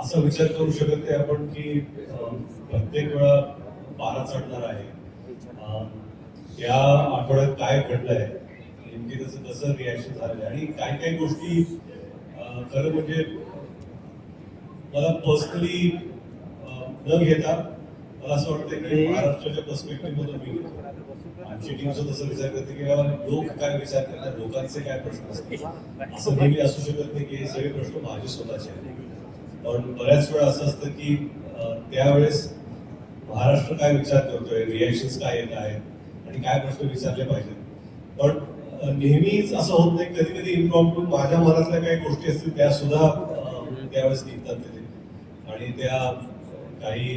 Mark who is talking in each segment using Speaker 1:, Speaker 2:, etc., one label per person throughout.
Speaker 1: असा विचार करू शकत नाही आपण की प्रत्येक वेळा पारा चढणार आहे. या आठवड्यात काय घडलंय नेमकी तसं कसं रिॲक्शन झालेलं आणि काही काही गोष्टी खरं म्हणजे मला पर्सनली न घेता मला असं वाटतं की महाराष्ट्राच्या पर्स्पेक्टिव्ह मधून मी घेतो. आमची टीम सुद्धा तसं विचार करते की लोक काय विचार करतात लोकांचे काय प्रश्न असतात असं नेहमी असू शकत नाही की हे सगळे प्रश्न माझे स्वतःचे आहेत. पण बऱ्याच वेळा असं असतं की त्यावेळेस महाराष्ट्र काय विचार करतोय रिॲक्शन्स काय येत आहेत आणि काय प्रश्न विचारले पाहिजेत. पण नेहमीच असं होत नाही कधी कधी इम्प्रॉम्प्टू माझ्या मनातल्या काही गोष्टी असतील त्या सुद्धा त्यावेळेस निघतात तिथे आणि त्या काही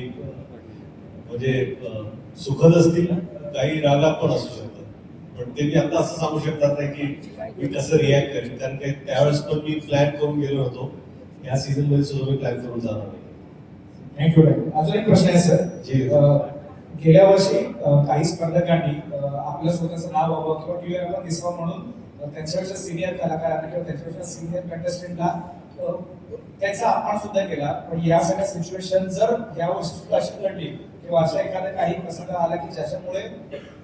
Speaker 1: म्हणजे सुखद असतील काही रागात पण असू शकतात. पण ते मी आता असं सांगू शकतात नाही की मी कसं रिॲक्ट करेन कारण काही त्यावेळेस पण मी प्लॅन करून गेलो होतो. या सीझनमध्ये सुद्धा मी प्लॅन करून जाणार नाही
Speaker 2: थँक्यू अजून एक प्रश्न आहे सर
Speaker 1: जी.
Speaker 2: गेल्या वर्षी काही स्पर्धकांनी आपलं स्वतःचं नाव हवं किंवा टीव्हीवर आपण दिसावं म्हणून त्यांच्यापेक्षा सिनियर कलाकारांना किंवा त्यांच्यापेक्षा सिनियर कंटेस्टंटला त्याचा अपमान सुद्धा केला. पण या सगळ्या सिच्युएशन जर या वर्षी सुद्धा अशी घडली किंवा अशा एखादा काही प्रसंग आला की ज्याच्यामुळे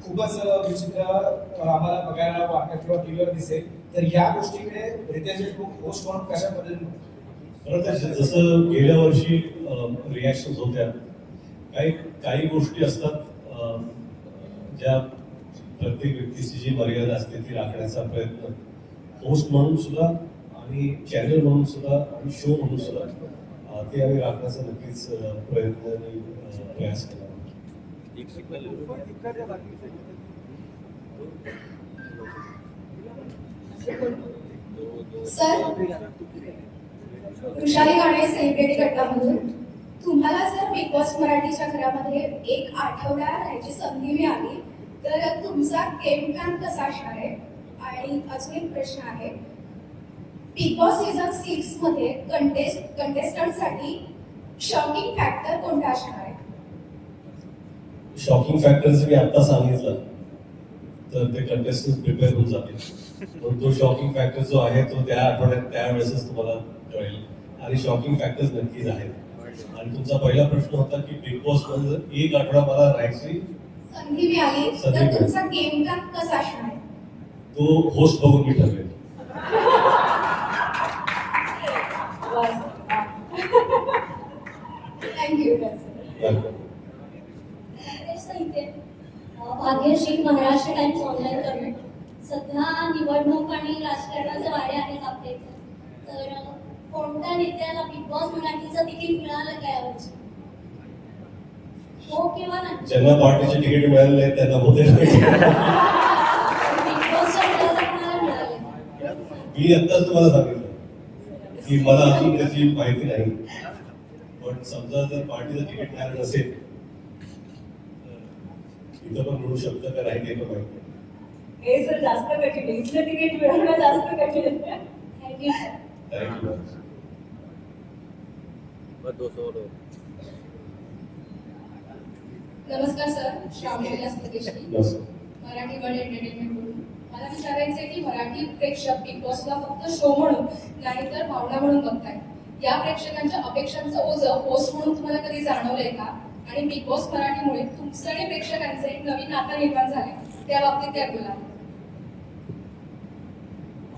Speaker 2: खूपच विचित्र आम्हाला बघायला वाटतं किंवा टीव्हीवर दिसेल तर या गोष्टीकडे रितेश देशमुख होस्ट म्हणून कशा पद्धतीने
Speaker 1: खरं तर ज- जसं गेल्या वर्षी रिॲक्शन होत्या काही काही गोष्टी असतात ज्या प्रत्येक व्यक्तीची जी मर्यादा असते ती राखण्याचा प्रयत्न. होस्ट म्हणून सुद्धा आणि चॅनल म्हणून सुद्धा आणि शो म्हणून सुद्धा ते आम्ही राखण्याचा नक्कीच प्रयत्न आणि प्रयास केला.
Speaker 3: सर वृषाली गाणे सेलिब्रिटी गटामधून तुम्हाला जर बिग बॉस मराठीच्या घरामध्ये एक आठवडा राहायची संधी मिळाली तर तुमचा गेम प्लॅन कसा असणार आहे? आणि अजून एक प्रश्न आहे. बिग बॉस सीझन सिक्समध्ये कंटेस्ट कंटेस्टंटसाठी शॉकिंग फॅक्टर कोणता असणार आहे?
Speaker 1: शॉकिंग फॅक्टर्स मी आता सांगितलं तर ते कंटेस्टंट प्रिपेअर होऊन जातील. पण तो शॉकिंग फॅक्टर जो आहे तो त्या आठवड्यात त्यावेळेसच तुम्हाला कळेल. आणि शॉकिंग फॅक्टर्स नक्कीच आहेत. आणि तुमचा पहिला प्रश्न होता की बिग बॉसमध्ये एक आठवडा मला राहायची
Speaker 3: संधी मिळाली.
Speaker 1: संधी
Speaker 3: तर. तुमचा गेम प्लॅन कसा असणार? आहे
Speaker 1: तो होस्ट बघून मी ठरवेल.
Speaker 4: भाग्यश्री महाराष्ट्र टाइम्स ऑनलाईन करून सध्या निवडणूक आणि राजकारणाचे वारे आहेत आपल्या इथे तर अ, कोणत्या नेत्याला बिग बॉस मराठीचं मिळालं काय यावर्षी हो किंवा नाही?
Speaker 1: ज्यांना पार्टीचे तिकीट मिळाले त्यांना
Speaker 4: कोणाला मिळालं.
Speaker 1: मी आत्ताच तुम्हाला सांगितलं की मला अजून त्याची माहिती नाही. पण समजा जर पार्टीचं तिकीट मिळालं नसेल तर इथं पण मिळू शकतं का नाही ते पण माहिती.
Speaker 5: हे सर जास्त कठीण इथलं तिकीट मिळवणं जास्त कठीण आहे
Speaker 4: thank you
Speaker 1: sir thank you
Speaker 3: नमस्कार. सर श्रावणी सतीशकी मराठी वर्ल्ड एंटरटेनमेंट म्हणून मला विचारायचं आहे की मराठी प्रेक्षक बिग बॉसला फक्त शो म्हणून नाही तर भावना म्हणून बघताय. या प्रेक्षकांच्या अपेक्षांचं ओझं होस्ट म्हणून तुम्हाला कधी जाणवलंय का? आणि बिग बॉस मराठीमुळे तुमचं आणि प्रेक्षकांचं एक नवीन नातं निर्माण झाले त्या बाबतीत काय बोला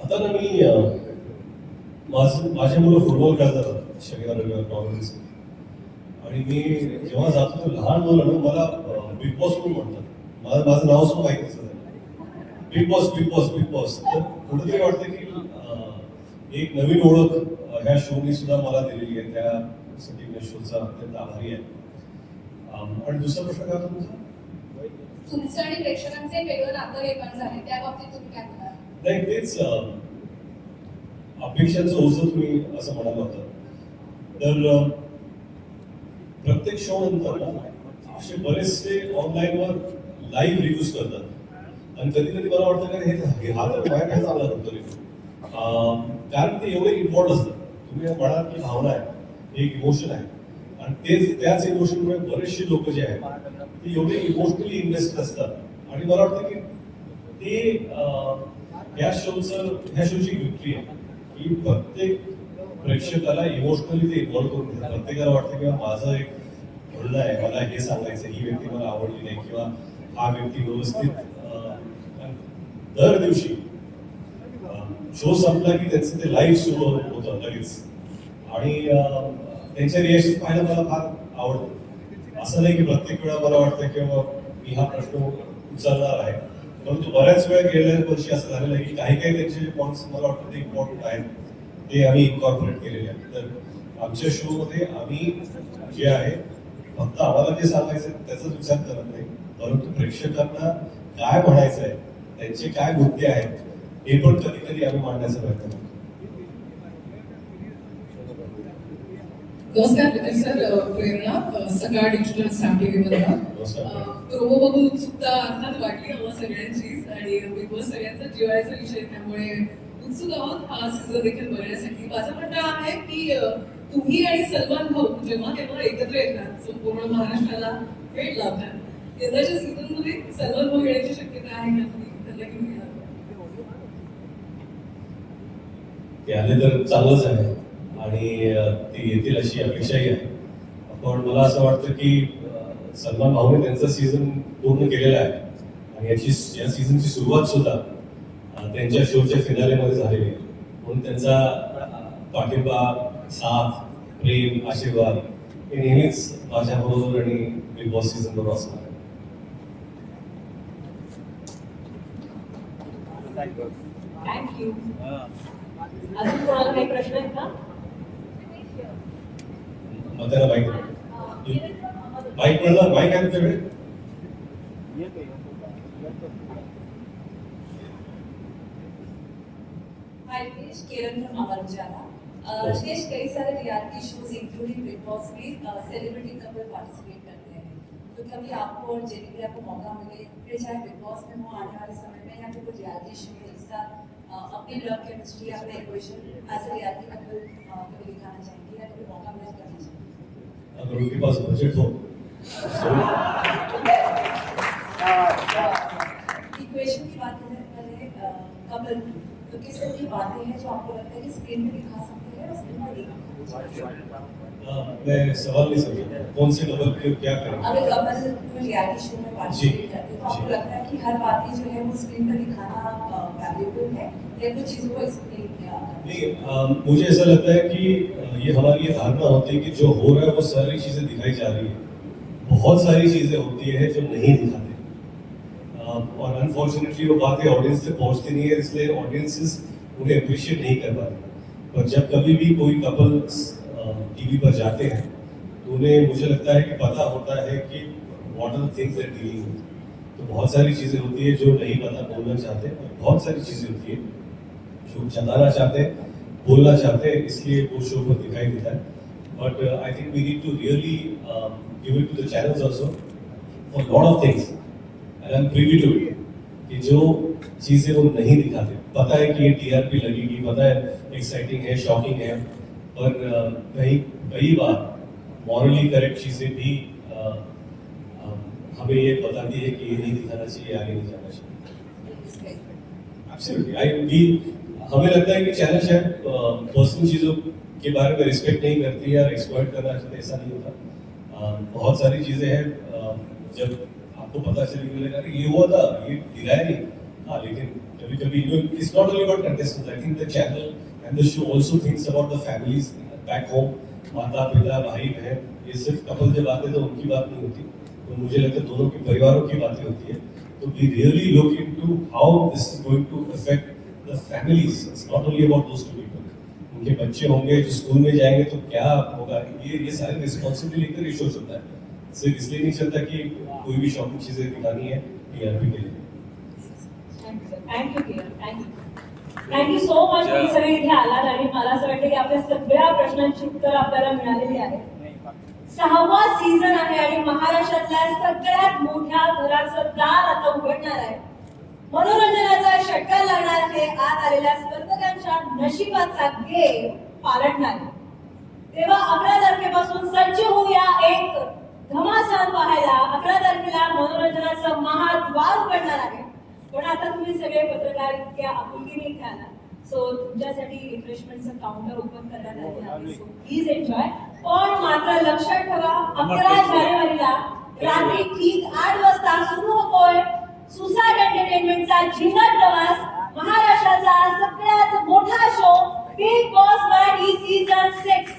Speaker 1: आता ना मी माझे मुलं फुटबॉल खेळतात. शनिवार प्रॉब्लेम्स आणि मी जेव्हा जातो लहान मुलं ना मला बिग बॉस म्हणून म्हणतात. माझं माझं नाव सुद्धा माहिती नसतं Bigg Boss Bigg Boss Bigg Boss तर कुठेतरी वाटतं की एक नवीन ओळख ह्या शोनी सुद्धा मला दिलेली आहे. त्यासाठी मी शोचा अत्यंत आभारी आहे. आणि दुसरा प्रश्न काय तुमचा?
Speaker 3: तुमचं आणि प्रेक्षकांचं एक वेगळं नातं निर्माण झाले त्या बाबतीत तुम्ही काय बोलाल?
Speaker 1: नाही तेच अपेक्षांचं ओझं तुम्ही असं म्हणाला होता तर प्रत्येक शो नंतर असे बरेचसे ऑनलाईनवर लाईव्ह रिव्ह्यूज करतात. आणि कधी कधी मला वाटतं का हे हा तर बाहेर काय चालला होता कारण ते एवढे इम्पॉर्ट असतात. तुम्ही म्हणाल की भावना आहे एक इमोशन आहे. आणि तेच त्याच इमोशनमुळे बरेचसे लोक जे आहेत ते एवढे इमोशनली इन्व्हेस्ट असतात. आणि मला वाटतं की ते या शोचं ह्या शोची विक्री आहे. की प्रत्येक प्रेक्षकाला इमोशनली ते इन्व्हॉल्व करून घेतात. प्रत्येकाला वाटतं किंवा माझं एक म्हणणं आहे मला हे सांगायचं ही व्यक्ती मला आवडली नाही किंवा हा व्यक्ती व्यवस्थित दर दिवशी शो संपला की त्यांचं ते लाईव्ह सुरू होतं लगेच. आणि त्यांच्या रिएक्शन पाहायला मला फार आवडतं. असं नाही की प्रत्येक वेळा मला वाटतं किंवा मी हा प्रश्न उचलणार आहे. परंतु बऱ्याच वेळा गेल्या वर्षी असं झालेलं आहे की काही काही त्यांचे पॉईंट्स मला वाटतं ते इम्पॉर्टंट आहेत. ते आम्ही इन्कॉर्पोरेट केलेले आहेत. तर आमच्या शो मध्ये आम्ही जे आहे फक्त आम्हाला जे सांगायचं आहे त्याचाच विचार करत नाही. परंतु प्रेक्षकांना काय म्हणायचं आहे त्यांचे काय मुद्दे आहेत हे पण कधी कधी आम्ही मांडण्याचा प्रयत्न करतो.
Speaker 6: नमस्कार नितीन सर प्रेरणा सकाळ डिजिटल स्टॅम्प टीव्ही. प्रोमो बघून उत्सुकता अर्थात वाटली आम्हा सगळ्यांचीच आणि बिग बॉस सगळ्यांचा जिव्हाळ्याचा विषय त्यामुळे उत्सुक हा देखील बघण्यासाठी माझं म्हणणं आहे की तुम्ही आणि सलमान भाऊ जेव्हा तेव्हा एकत्र येतात संपूर्ण महाराष्ट्राला भेट लावतात यंदाच्या सीझनमध्ये सलमान भाऊ येण्याची शक्यता आहे का तुम्ही? त्यांना घेऊन येणार?
Speaker 1: ते आले तर चांगलंच आहे. आणि ते येतील अशी अपेक्षाही आहे. पण मला असं वाटतं की सलमान भाऊने त्यांचा सीझन पूर्ण केलेला आहे. आणि याची या सीझनची सुरुवात सुद्धा त्यांच्या शोच्या फिनालेमध्ये झालेली. आहे म्हणून त्यांचा पाठिंबा साथ प्रेम आशीर्वाद हे नेहमीच माझ्याबरोबर आणि बिग बॉस सीझन बरोबर असणार
Speaker 5: थँक्यू अजून कोणाला काही प्रश्न आहेत का?
Speaker 1: मग त्याला माहिती माईक मिळणार माईक आहे तुमच्याकडे
Speaker 7: Amar Ujala. Uh,
Speaker 1: Yes.
Speaker 7: Ritesh, कई सारे reality shows including Bigg Boss में सेलिब्रिटी कपल पार्टिसिपेट करते हैं तो कभी आपको और जेनी आपको मौका मिले फिर चाहे बिग बॉस में हो आने वाले समय में या फिर कोई रियलिटी शो में uh, अपनी लव केमिस्ट्री अपने equation as a reality couple कभी दिखाना चाहेंगे या कभी मौका मिले तो करना चाहेंगे
Speaker 1: अगर उनके पास बजट हो तो
Speaker 7: इक्वेशन की बात करें कपल तो किस तरह की बातें हैं जो आपको लगता है कि स्क्रीन पे दिखा सकते हैं और स्क्रीन पे नहीं
Speaker 1: मैं सवाल नहीं समझा कौन से कपल के क्या करेंगे?
Speaker 7: अगर कपल कोई रियलिटी शो में पार्टिसिपेट करते हैं तो आपको लगता है कि हर बातें जो है वो स्क्रीन पर दिखाना वैल्यूएबल है या कुछ चीज़ों को एक्सप्लेन किया
Speaker 1: नहीं मुझे ऐसा लगता है कि ये हमारी ये धारणा होती है कि जो हो रहा है वो सारी चीज़ें दिखाई जा रही है। बहुत सारी चीज़ें होती है जो नहीं दिखाते अनफॉर्चुनेटली वो बातें ऑडियंस तक पहुँचती नहीं है, इसलिए ऑडियंसेस उन्हें अप्रिशिएट नहीं कर पाते। पर जब कभी भी कोई कपल्स टीवी पर जाते हैं तो उन्हें मुझे लगता है कि पता होता है कि what are things that dealing तो बहुत सारी चीज़ें होती है जो नहीं पता बोलना चाहते और बहुत सारी चीज़ें होती है जो जताना चाहते हैं बोलना चाहते हैं इसलिए वो शो पर दिखाई देता है। But I think we need to really give it to the channels also for lot of things and I'm privy to it कि जो चीज़ें वो नहीं दिखाते। पता है कि ये टीआरपी लगेगी, पता है एक्साइटिंग है शॉकिंग है, पर कई कई बार मॉरली करेक्ट चीज़ें भी हमें ये बताती है कि ये नहीं दिखाना चाहिए, आगे नहीं जाना चाहिए। We, हमें लगता है कि चैनल शायद पर्सनल चीज़ों के बारे में रिस्पेक्ट नहीं करती या एक्सप्लॉइट करना चाहते ऐसा नहीं होता। बहुत सारी चीज़ें हैं जब आपको पता चलेगी मिलेगा कि ये हुआ था, ये दिखाया नहीं। हाँ लेकिन कभी कभी it's not only about contestants I think the channel and the show also thinks about the families back home माता पिता, भाई, बहन, ये सिर्फ़ कपल जब आते तो उनकी बात नहीं होती। तो मुझे लगता है दोनों के परिवारों की बातें होती है। तो we really look into how this is going to affect the families it's not only about those two people उनके बच्चे होंगे जो स्कूल में जाएँगे तो क्या होगा? ये ये सारी रिस्पॉन्सिबिलिटी लेकर ये शो चलता है। सिर्फ इसलिए नहीं चलता कि कोई भी शॉपिंग चीजें दिखानी है टीआरपी के लिए।
Speaker 5: Thank you Kiran thank you thank you so much तुम्ही सगळे इथे आलात आणि मला असं वाटतं की आपल्या सगळ्या प्रश्नांची उत्तर आपल्याला मिळालेली आहेत. सहावा सीझन आहे आणि महाराष्ट्रातल्या सगळ्यात मोठ्या घराचं दार आता उघडणार आहे. मनोरंजनाचा षटकार लागणार आहे. आत आलेल्या स्पर्धकांच्या नशिबाचा गेम पालटणार आहे. तेव्हा अकरा तारखेपासून सज्ज होऊया एक घमासान पाहायला अकरा तारखेला मनोरंजनाचं महाद्वार उघडणार आहे. पण आता तुम्ही सगळे पत्रकार इतक्या आपुलकीने इथे आला सो तुमच्यासाठी रिफ्रेशमेंटचं काउंटर ओपन करण्यात आले आहे. सो प्लीज एन्जॉय पण मात्र लक्षात ठेवा अकरा जानेवारीला रात्री ठीक आठ वाजता सुरू होतोय सुसाट एंटरटेनमेंटचा जिल्हा प्रवास. महाराष्ट्राचा सगळ्यात मोठा show Bigg Boss Marathi season six